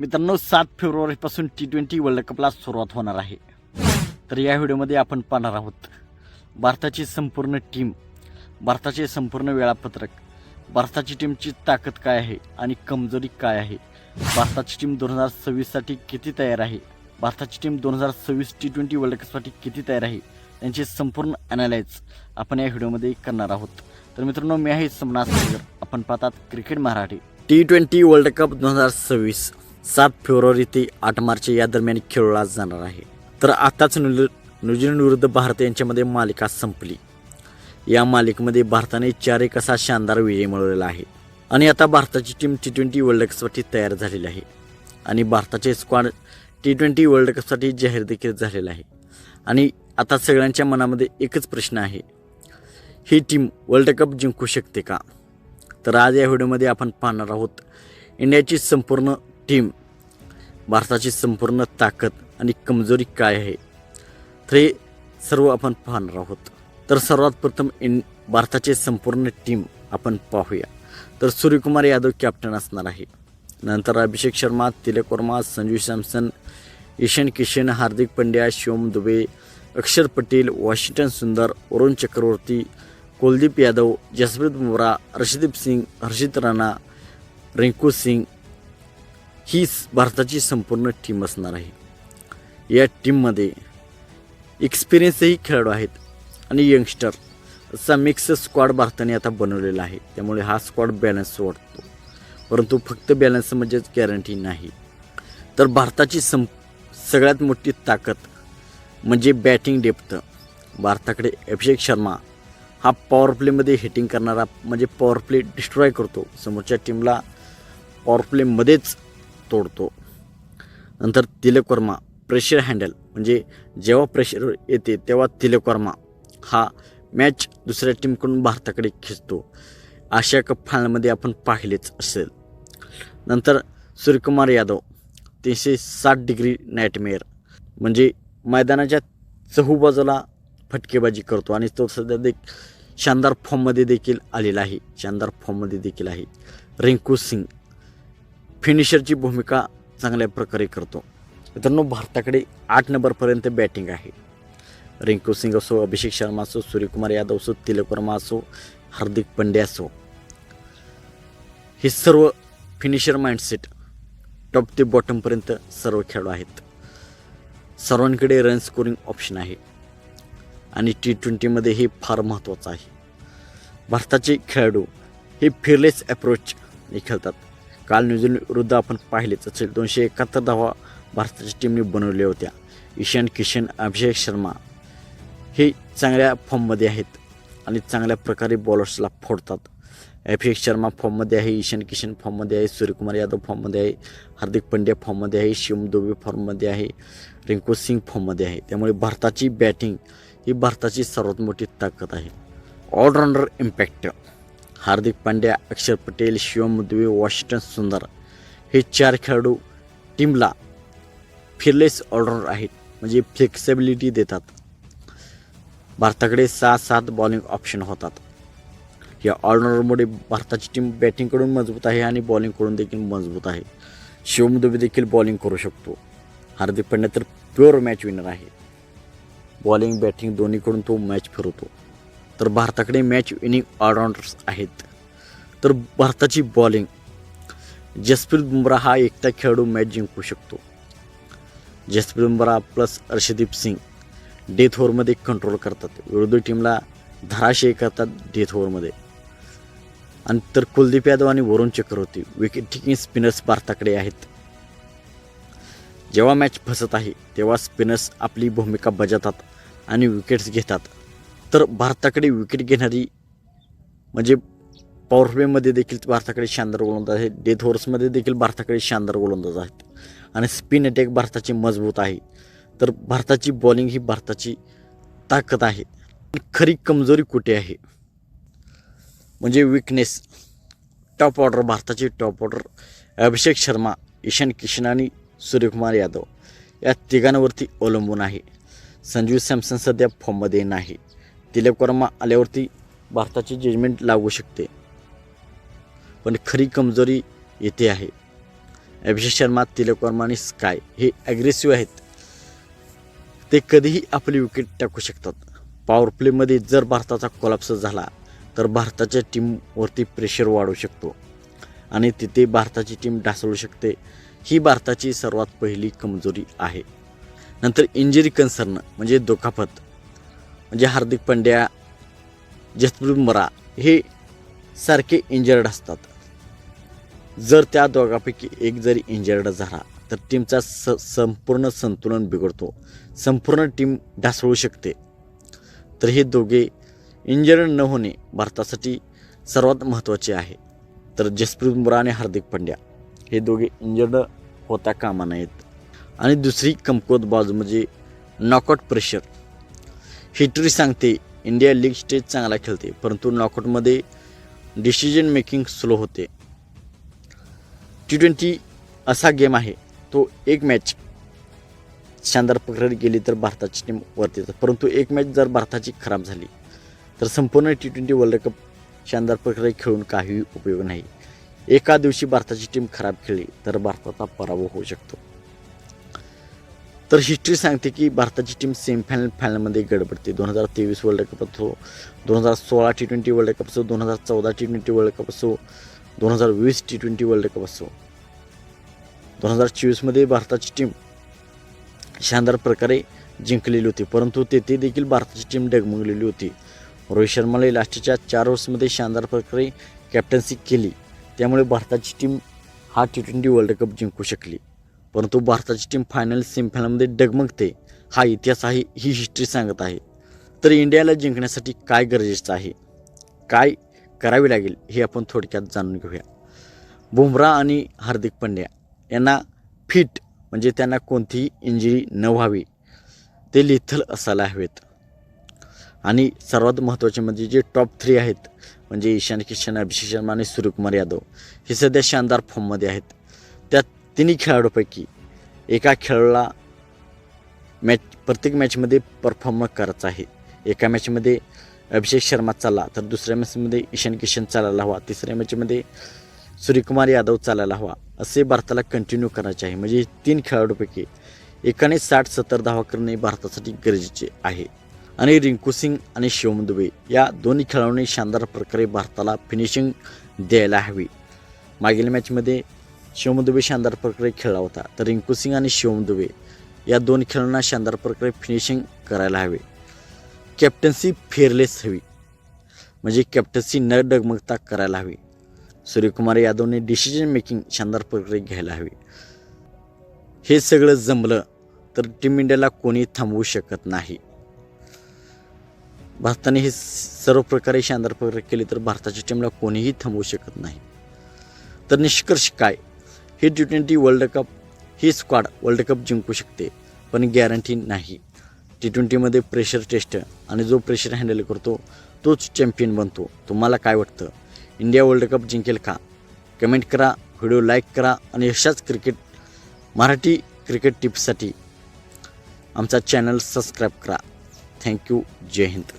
मित्रांनो सात फेब्रुवारीपासून टी ट्वेंटी वर्ल्ड कपला सुरुवात होणार आहे. तर या व्हिडिओमध्ये आपण पाहणार आहोत भारताची संपूर्ण टीम भारताचे संपूर्ण वेळापत्रक भारताची टीमची ताकद काय आहे आणि कमजोरी काय आहे? भारताची टीम दोन हजार सव्वीससाठी किती तयार आहे? भारताची टीम दोन हजार सव्वीस टी ट्वेंटी वर्ल्ड कपसाठी किती तयार आहे? त्यांचे संपूर्ण अनालाइज आपण या व्हिडिओमध्ये करणार आहोत. तर मित्रांनो मी आहे समनाथ सागर. आपण पाहतात cricket Marathi. T twenty world cup दोन हजार सव्वीस. सात फेब्रुवारी ते आठ मार्च या दरम्यान खेळला जाणार आहे. तर आताच न्यू न्यूझीलंड विरुद्ध भारत यांच्यामध्ये मालिका संपली. या मालिकेमध्ये भारताने चार एक असा शानदार विजय मिळवलेला आहे आणि आता भारताची टीम टी ट्वेंटी वर्ल्ड कपसाठी तयार झालेली आहे आणि भारताचे स्क्वॉड टी ट्वेंटी वर्ल्ड कपसाठी जाहीर देखील झालेला आहे. आणि आता सगळ्यांच्या मनामध्ये एकच प्रश्न आहे ही टीम वर्ल्ड कप जिंकू शकते का? तर आज या व्हिडिओमध्ये आपण पाहणार आहोत इंडियाची संपूर्ण टीम भारताची संपूर्ण ताकद आणि कमजोरी काय आहे? तर हे सर्व आपण पाहणार आहोत. तर सर्वात प्रथम इन भारताचे संपूर्ण टीम आपण पाहूया. तर सूर्यकुमार यादव कॅप्टन असणार आहे. नंतर अभिषेक शर्मा तिलक वर्मा संजू सॅमसन ईशान किशन हार्दिक पंड्या शिवम दुबे अक्षर पटेल वॉशिंग्टन सुंदर वरुण चक्रवर्ती कुलदीप यादव जसप्रीत बुमरा हर्षदीप सिंग हर्षित राणा रिंकू सिंग ही भारताची संपूर्ण टीम असणार आहे. या टीममध्ये एक्सपिरियन्सही खेळाडू आहेत आणि यंगस्टर असा मिक्स स्क्वॉड भारताने आता बनवलेला आहे. त्यामुळे हा स्क्वॉड बॅलन्स वाटतो परंतु फक्त बॅलन्स म्हणजेच गॅरंटी नाही. तर भारताची सं सगळ्यात मोठी ताकद म्हणजे बॅटिंग डेप्थ भारताकडे अभिषेक शर्मा हा पॉवर प्लेमध्ये हिटिंग करणारा म्हणजे पॉवर प्ले डिस्ट्रॉय करतो. समोरच्या टीमला पॉवर प्लेमध्येच तोडतो. नंतर तिलक वर्मा प्रेशर हँडल म्हणजे जेव्हा प्रेशर येते तेव्हा तिलक वर्मा हा मॅच दुसऱ्या टीमकडून भारताकडे खेचतो. आशिया कप फायनलमध्ये आपण पाहिलेच असेल. नंतर सूर्यकुमार यादव तीनशे साठ डिग्री नाईटमेअर म्हणजे मैदानाच्या चहूबाजूला फटकेबाजी करतो आणि तो सध्या देख शानदार फॉर्ममध्ये देखील आलेला आहे. शानदार फॉर्ममध्ये देखील आहे. रिंकू सिंग. फिनिशरची भूमिका चांगल्या प्रकारे करतो. मित्रांनो भारताकडे आठ नंबरपर्यंत बॅटिंग आहे. रिंकू सिंग असो अभिषेक शर्मा असो सूर्यकुमार यादव असो तिलक वर्मा असो हार्दिक पंड्या असो. हे सर्व फिनिशर माइंडसेट टॉप ते बॉटमपर्यंत सर्व खेळाडू आहेत. सर्वांकडे रन स्कोरिंग ऑप्शन आहे. आणि टी ट्वेंटीमध्ये हे फार महत्त्वाचं आहे. भारताचे खेळाडू हे फिरलेस अप्रोच खेळतात. काल न्यूझीलंडविरुद्ध आपण पाहिलेच असेल दोनशे एकाहत्तर धावा भारताच्या टीमने बनवल्या होत्या. ईशान किशन अभिषेक शर्मा हे चांगल्या फॉर्ममध्ये आहेत आणि चांगल्या प्रकारे बॉलर्सला फोडतात. अभिषेक शर्मा फॉर्ममध्ये आहे ईशान किशन फॉर्ममध्ये आहे सूर्यकुमार यादव फॉर्ममध्ये आहे हार्दिक पंड्या फॉर्ममध्ये आहे शिवम दुबे फॉर्ममध्ये आहे रिंकू सिंग फॉर्ममध्ये आहे. त्यामुळे भारताची बॅटिंग ही भारताची सर्वात मोठी ताकद आहे. ऑलराऊंडर इम्पॅक्ट हार्दिक पांड्या अक्षर पटेल शिवम दुबे वॉशिंग्टन सुंदर. हे चार खेळाडू टीमला फिरलेस ऑलराऊंडर आहेत. म्हणजे फ्लेक्सिबिलिटी देतात. भारताकडे सहा सात बॉलिंग ऑप्शन होतात. या ऑलराऊंडरमुळे भारताची टीम बॅटिंगकडून मजबूत आहे आणि बॉलिंगकडून देखील मजबूत आहे. शिवम दुबे देखील बॉलिंग करू शकतो. हार्दिक पांड्या तर प्युअर मॅच विनर आहे. बॉलिंग बॅटिंग दोन्हीकडून तो मॅच फिरवतो. तर भारताकडे मॅच विनिंग ऑलराऊंडर्स आहेत. तर भारताची बॉलिंग जसप्रीत बुमरा हा एकटा खेळाडू मॅच जिंकू शकतो. जसप्रीत बुमरा प्लस अर्षदीप सिंग डेथ ओव्हरमध्ये कंट्रोल करतात. विरोधी टीमला धराशय करतात डेथ ओव्हरमध्ये आणि तर कुलदीप यादव आणि Varun Chakravarthy wicket taking spinners भारताकडे आहेत. जेव्हा मॅच फसत आहे तेव्हा स्पिनर्स आपली भूमिका बजावतात आणि विकेट्स घेतात. तर भारताकडे विकेट घेणारी म्हणजे पॉवरप्लेमध्ये देखील भारताकडे शानदार गोलंदाज आहेत. डेथ ओव्हर्समध्ये देखील भारताकडे शानदार गोलंदाज आहेत. आणि स्पिन अटॅक भारताची मजबूत आहे. तर भारताची बॉलिंग ही भारताची ताकद आहे. पण खरी कमजोरी कुठे आहे? म्हणजे विकनेस टॉप ऑर्डर भारताची टॉप ऑर्डर अभिषेक शर्मा ईशान किशन आणि सूर्यकुमार यादव. या तिघांवरती अवलंबून आहे. संजू सॅमसन सध्या फॉर्ममध्ये नाही. तिलक वर्मा आल्यावरती भारताची जजमेंट लागू शकते. पण खरी कमजोरी येथे आहे. अभिषेक शर्मा तिलक वर्मा आणि स्काय हे ॲग्रेसिव्ह आहेत. ते कधीही आपली विकेट टाकू शकतात. पॉवर प्लेमध्ये जर भारताचा कोलॅप्स झाला तर भारताच्या टीमवरती प्रेशर वाढू शकतो. आणि तिथे भारताची टीम ढासळू शकते. ही भारताची सर्वात पहिली कमजोरी आहे. नंतर इंजरी कन्सर्न म्हणजे दुखापत. म्हणजे हार्दिक पांड्या जसप्रीत बुमरा हे सारखे इंजर्ड असतात. जर त्या दोघांपैकी एक जरी इंजर्ड झाला तर टीमचा स संपूर्ण संतुलन बिघडतो. संपूर्ण टीम ढासळू शकते. तर हे दोघे इंजर्ड न होणे भारतासाठी सर्वात महत्त्वाचे आहे. तर जसप्रीत बुमरा आणि हार्दिक पांड्या हे दोघे इंजर्ड होता कामा नयेत. आणि दुसरी कमकुवत बाजू म्हणजे नॉकआउट प्रेशर हिस्ट्री सांगते इंडिया लीग स्टेज चांगला खेळते परंतु नॉकआउटमध्ये डिसिजन मेकिंग स्लो होते. टी ट्वेंटी असा गेम आहे तो एक मॅच शानदार प्रकारे गेली तर भारताची टीम वरती येतात परंतु एक मॅच जर भारताची खराब झाली तर संपूर्ण टी ट्वेंटी वर्ल्ड कप शानदार प्रकारे खेळून काही उपयोग नाही. एका दिवशी भारताची टीम खराब खेळली तर भारताचा पराभव होऊ शकतो. तर हिस्ट्री सांगते की भारताची टीम सेमीफायनल फायनलमध्ये गडबडते दोन हजार तेवीस वर्ल्ड कप असो दोन हजार सोळा टी ट्वेंटी वर्ल्ड कप असो दोन हजार चौदा टी ट्वेंटी वर्ल्ड कप असो दोन हजार वीस टी ट्वेंटी वर्ल्ड कप असो. दोन हजार चोवीसमध्ये भारताची टीम शानदार प्रकारे जिंकलेली होती. परंतु तेथे देखील भारताची टीम डगमगलेली होती. रोहित शर्माने लास्टच्या चार ओव्हर्समध्ये शानदार प्रकारे कॅप्टन्सी केली. त्यामुळे भारताची टीम हा टी ट्वेंटी वर्ल्ड कप जिंकू शकली. परंतु भारताची टीम फायनल सेमीफायनलमध्ये डगमगते. हा इतिहास आहे ही हिस्ट्री सांगत आहे. तर इंडियाला जिंकण्यासाठी काय गरजेचं आहे? काय करावे लागेल हे आपण थोडक्यात जाणून घेऊया. बुमरा आणि हार्दिक पंड्या यांना फिट म्हणजे त्यांना कोणतीही इंजुरी न व्हावी ते लिथल असायला हवेत. आणि सर्वात महत्त्वाचे म्हणजे जे टॉप थ्री आहेत म्हणजे ईशान किशन अभिषेक शर्मा आणि सूर्यकुमार यादव हे सध्या शानदार फॉर्ममध्ये आहेत. त्यात तिन्ही खेळाडूपैकी एका खेळाडूला मॅच प्रत्येक मॅचमध्ये परफॉर्म करायचा आहे. एका मॅचमध्ये अभिषेक शर्मा चालला तर दुसऱ्या मॅचमध्ये ईशान किशन चालायला हवा तिसऱ्या मॅचमध्ये सूर्यकुमार यादव चालायला हवा असे भारताला कंटिन्यू करायचे आहे. म्हणजे तीन खेळाडूपैकी एकाने साठ सत्तर धावा करणे भारतासाठी गरजेचे आहे. आणि रिंकू सिंग आणि शिवम दुबे या दोन्ही खेळाडूंनी शानदार प्रकारे भारताला फिनिशिंग द्यायला हवी. मागील मॅचमध्ये शिवम दुबे शानदार प्रकारे खेळला होता. तर रिंकू सिंग आणि शिवम दुबे या दोन खेळांना शानदार प्रकारे फिनिशिंग करायला हवे. कॅप्टन्सी फेअरलेस हवी. म्हणजे कॅप्टन्सी न डगमगता करायला हवी. सूर्यकुमार यादवने डिसिजन मेकिंग शानदार प्रकारे घ्यायला हवी. हे सगळं जमलं तर टीम इंडियाला कोणी थांबवू शकत नाही. भारताने हे सर्व प्रकारे शानदार प्रकारे केले तर भारताच्या टीमला कोणीही थांबवू शकत नाही. तर निष्कर्ष काय? ही टी ट्वेंटी वर्ल्ड कप ही स्क्वाड वर्ल्ड कप जिंकू शकते पण गॅरंटी नाही. टी ट्वेंटीमध्ये प्रेशर टेस्ट आणि जो प्रेशर हँडल करतो तोच चॅम्पियन बनतो. तुम्हाला काय वाटतं? इंडिया वर्ल्ड कप जिंकेल का? कमेंट करा व्हिडिओ लाईक करा आणि अशाच क्रिकेट मराठी क्रिकेट टिप्ससाठी आमचा चॅनल सबस्क्राईब करा. थँक्यू जय हिंद